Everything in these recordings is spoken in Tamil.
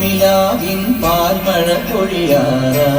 மிலாவின் பார்மழ பொழியாரா?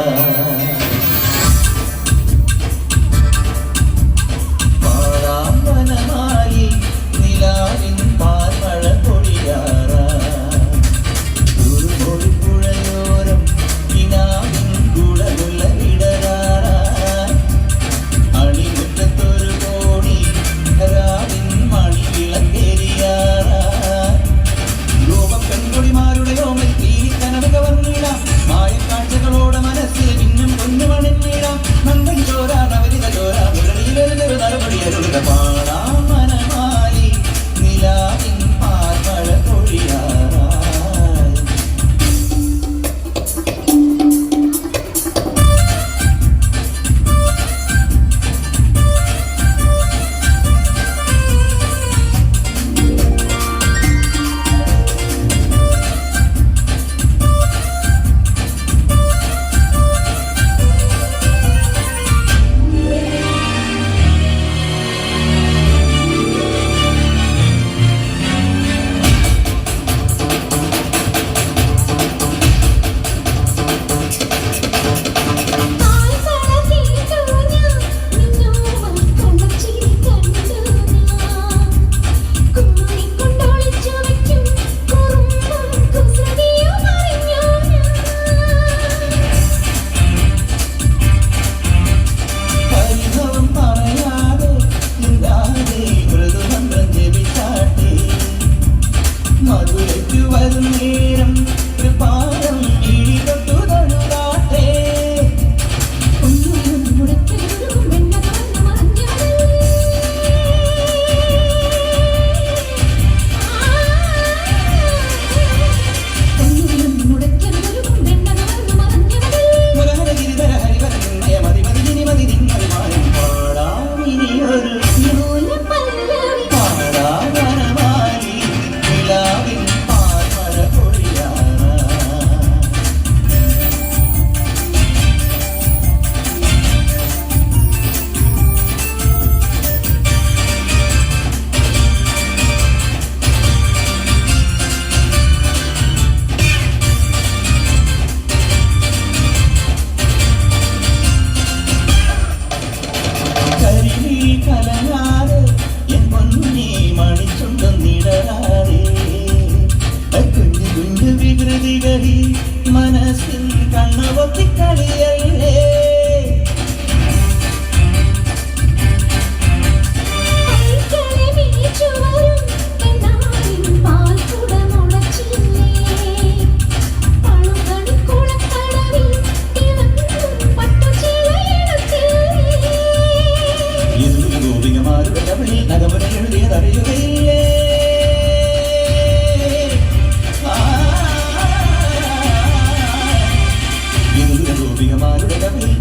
மதுரைக்கு வரும் நேரம். മനസ്സിൻ പ്രിയമാരുടെ